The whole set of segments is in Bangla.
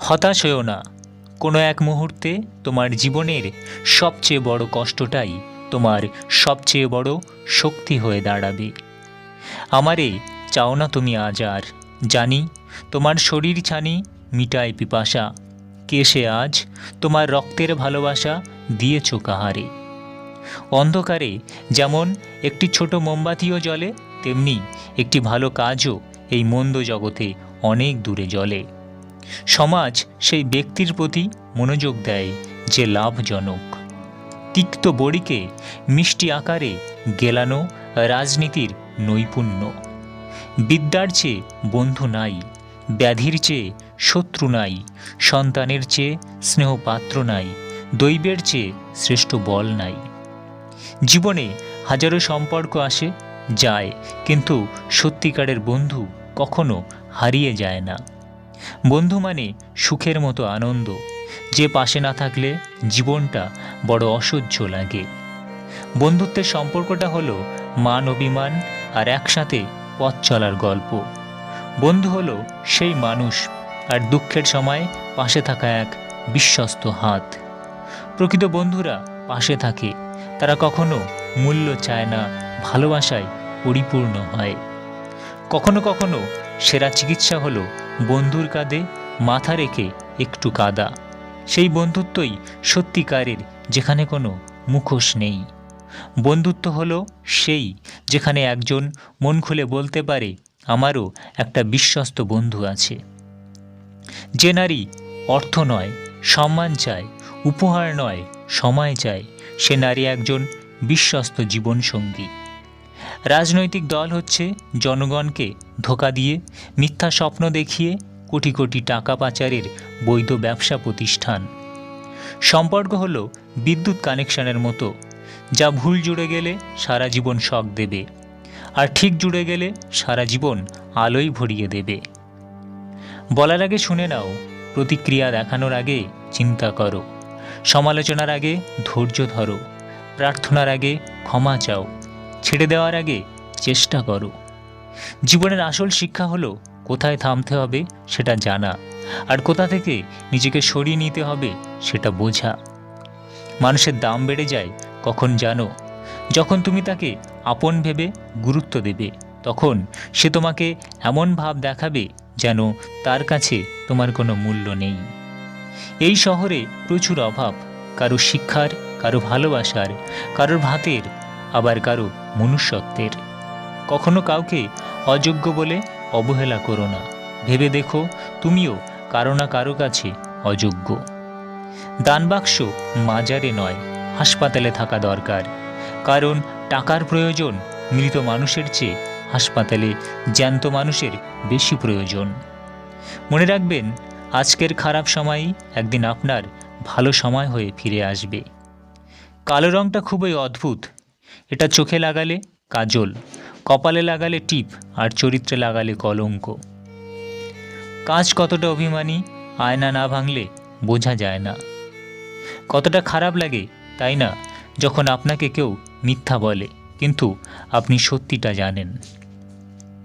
হতাশ হয়েও না। কোনো এক মুহূর্তে তোমার জীবনের সবচেয়ে বড় কষ্টটাই তোমার সবচেয়ে বড় শক্তি হয়ে দাঁড়াবে। আমারে চাও না তুমি আজ আর। জানি তোমার শরীর ছানি মিটায় পিপাসা। কে সে আজ তোমার রক্তের ভালোবাসা দিয়েছ কাহারে? অন্ধকারে যেমন একটি ছোট মোমবাতিও জ্বলে, তেমনি একটি ভালো কাজও এই মন্দ জগতে অনেক দূরে জ্বলে। সমাজ সেই ব্যক্তির প্রতি মনোযোগ দেয় যে লাভজনক। তিক্ত বড়িকে মিষ্টি আকারে গেলানো রাজনীতির নৈপুণ্য। বিদ্যার চেয়ে বন্ধু নাই, ব্যাধির চেয়ে শত্রু নাই, সন্তানের চেয়ে স্নেহপাত্র নাই, দৈবের চেয়ে শ্রেষ্ঠ বল নাই। জীবনে হাজারো সম্পর্ক আসে, যায়, কিন্তু সত্যিকারের বন্ধু কখনো হারিয়ে যায় না। বন্ধু মানে সুখের মতো আনন্দ। যে পাশে না থাকলে জীবনটা বড় অসহ্য লাগে। বন্ধুত্বের সম্পর্কটা হলো মান অভিমান আর একসাথে পথ চলার গল্প। বন্ধু হলো সেই মানুষ আর দুঃখের সময় পাশে থাকা এক বিশ্বস্ত হাত। প্রকৃত বন্ধুরা পাশে থাকে, তারা কখনো মূল্য চায় না, ভালোবাসায় পরিপূর্ণ হয়। কখনো কখনো সেরা চিকিৎসা হলো বন্ধুর কাঁধে মাথা রেখে একটু কাদা। সেই বন্ধুত্বই সত্যিকারের, যেখানে কোনো মুখোশ নেই। বন্ধুত্ব হলো সেই, যেখানে একজন মন খুলে বলতে পারে, আমারও একটা বিশ্বস্ত বন্ধু আছে। যে নারী অর্থ নয়, সম্মান চায়, উপহার নয়, সময় চায়, সে নারী একজন বিশ্বস্ত জীবনসঙ্গী। রাজনৈতিক দল হচ্ছে জনগণকে ধোকা দিয়ে, মিথ্যা স্বপ্ন দেখিয়ে কোটি কোটি টাকা পাচারের বৈধ ব্যবসা প্রতিষ্ঠান। সম্পর্ক হল বিদ্যুৎ কানেকশনের মতো, যা ভুল জুড়ে গেলে সারা জীবন শখ দেবে, আর ঠিক জুড়ে গেলে সারা জীবন আলোই ভরিয়ে দেবে। বলার আগে শুনে নাও, প্রতিক্রিয়া দেখানোর আগে চিন্তা করো, সমালোচনার আগে ধৈর্য ধরো, প্রার্থনার আগে ক্ষমা চাও। ছেড়ে দেওয়ার আগে চেষ্টা করো। জীবনের আসল শিক্ষা হলো, কোথায় থামতে হবে সেটা জানা, আর কোথা থেকে নিজেকে সরিয়ে নিতে হবে সেটা বোঝা। মানুষের দাম বেড়ে যায়, কখন জানো? যখন তুমি তাকে আপন ভেবে গুরুত্ব দেবে, তখন সে তোমাকে এমন ভাব দেখাবে যেন তার কাছে তোমার কোনো মূল্য নেই। এই শহরে প্রচুর অভাব, কারও শিক্ষার, কারও ভালোবাসার, কারোর ভাতের আবার কারও মনুষ্যত্বের। কখনো কাউকে অযোগ্য বলে অবহেলা করো না। ভেবে দেখো, তুমিও কারও না কারও কাছে অযোগ্য। দানবাক্স মাজারে নয়, হাসপাতালে থাকা দরকার। কারণ টাকার প্রয়োজন মৃত মানুষের চেয়ে হাসপাতালে জ্যান্ত মানুষের বেশি প্রয়োজন। মনে রাখবেন, আজকের খারাপ সময়ই একদিন আপনার ভালো সময় হয়ে ফিরে আসবে। কালো রঙটা খুবই অদ্ভুত এটা চোখে লাগালে কাজল, কপালে লাগালে টিপ, আর চরিত্রে লাগালে কলঙ্ক। কাজ কতটা অভিমানী, আয়না না ভাঙলে বোঝা যায় না। কতটা খারাপ লাগে, তাই না, যখন আপনাকে কেউ মিথ্যা বলে, কিন্তু আপনি সত্যিটা জানেন।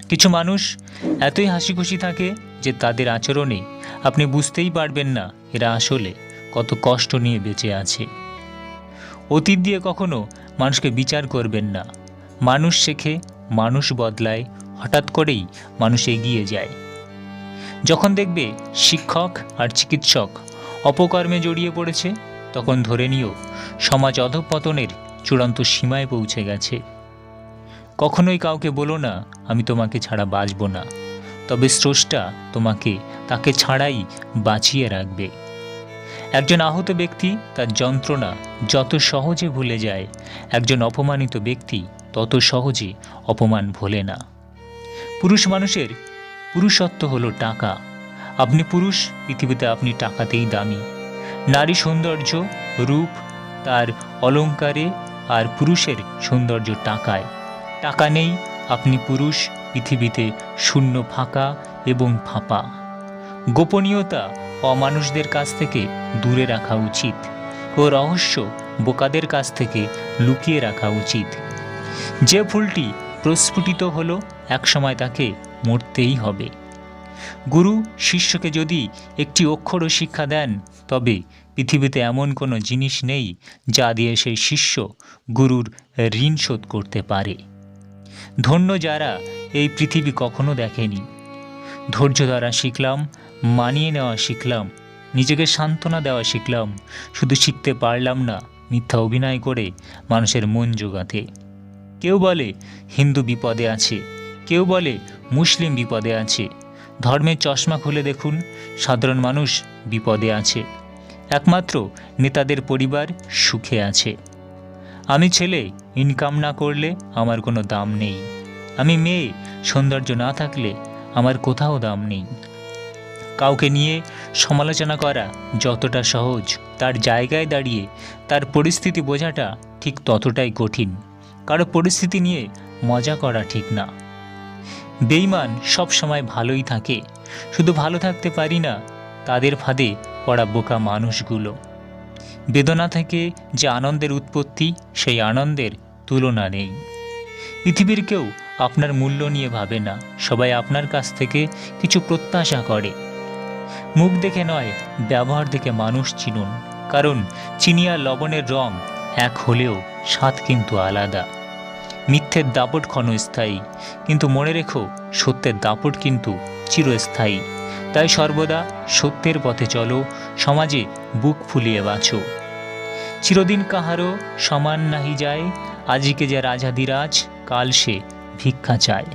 কিছু মানুষ এতই হাসি খুশি থাকে যে তাদের আচরণে আপনি বুঝতেই পারবেন না এরা আসলে কত কষ্ট নিয়ে বেঁচে আছে। অতীত দিয়ে কখনো মানুষকে বিচার করবেন না। মানুষ শেখে, মানুষ বদলায়, হঠাৎ করেই মানুষ এগিয়ে যায়। যখন দেখবে শিক্ষক আর চিকিৎসক অপকর্মে জড়িয়ে পড়েছে, তখন ধরে নিও, সমাজ অধঃপতনের চূড়ান্ত সীমায় পৌঁছে গেছে। কখনোই কাউকে বলো না, আমি তোমাকে ছাড়া বাঁচব না। তবে স্রষ্টা তোমাকে, তাকে ছাড়াই বাঁচিয়ে রাখবে। একজন আহত ব্যক্তি তার যন্ত্রণা যত সহজে ভুলে যায়, একজন অপমানিত ব্যক্তি তত সহজে অপমান ভোলে না। পুরুষ মানুষের পুরুষত্ব হলো টাকা। আপনি পুরুষ, পৃথিবীতে আপনি টাকাতেই দামি। নারী সৌন্দর্য, রূপ তার অলংকারে আর পুরুষের সৌন্দর্য টাকায়। টাকা নেই, আপনি পুরুষ, পৃথিবীতে শূন্য ফাঁকা এবং ফাঁপা। গোপনীয়তা অমানুষদের কাছ থেকে দূরে রাখা উচিত ও রহস্য বোকাদের কাছ থেকে লুকিয়ে রাখা উচিত। যে ফুলটি প্রস্ফুটিত হলো, একসময় তাকে মরতেই হবে। গুরু শিষ্যকে যদি একটি অক্ষরও শিক্ষা দেন, তবে পৃথিবীতে এমন কোনো জিনিস নেই যা দিয়ে সেই শিষ্য গুরুর ঋণ শোধ করতে পারে। ধন্য যারা এই পৃথিবী কখনো দেখেনি। ধৈর্য দ্বারা শিখলাম মানিয়ে নেওয়া শিখলাম, নিজেকে সান্ত্বনা দেওয়া শিখলাম, শুধু শিখতে পারলাম না, মিথ্যা অভিনয় করে মানুষের মন জোগাতে। কেউ বলে হিন্দু বিপদে আছে, কেউ বলে মুসলিম বিপদে আছে। ধর্মের চশমা খুলে দেখুন, সাধারণ মানুষ বিপদে আছে। একমাত্র নেতাদের পরিবার সুখে আছে। আমি ছেলে ইনকাম না করলে আমার কোনো দাম নেই। আমি মেয়ে, সৌন্দর্য না থাকলে আমার কোথাও দাম নেই। কাউকে নিয়ে সমালোচনা করা যতটা সহজ, তার জায়গায় দাঁড়িয়ে তার পরিস্থিতি বোঝাটা ঠিক ততটাই কঠিন। কারও পরিস্থিতি নিয়ে মজা করা ঠিক না। বেইমান সব সময় ভালোই থাকে। শুধু ভালো থাকতে পারি না, তাদের ফাঁদে পড়া বোকা মানুষগুলো। বেদনা থেকে যে আনন্দের উৎপত্তি, সেই আনন্দের তুলনা নেই। পৃথিবীর কেউ আপনার মূল্য নিয়ে ভাবে না। সবাই আপনার কাছ থেকে কিছু প্রত্যাশা করে। মুখ দেখে নয়, ব্যবহার দেখে মানুষ চিনুন। কারণ চিনিয়া লবণের রং এক হলেও স্বাদ কিন্তু আলাদা। মিথ্যের দাপট ক্ষণস্থায়ী, কিন্তু মনে রেখো সত্যের দাপট কিন্তু চিরস্থায়ী। তাই সর্বদা সত্যের পথে চলো, সমাজে বুক ফুলিয়ে বাঁচো। চিরদিন কাহারও সমান নাহি যায়, আজিকে যে রাজাধিরাজ কাল সে ভিক্ষা চায়।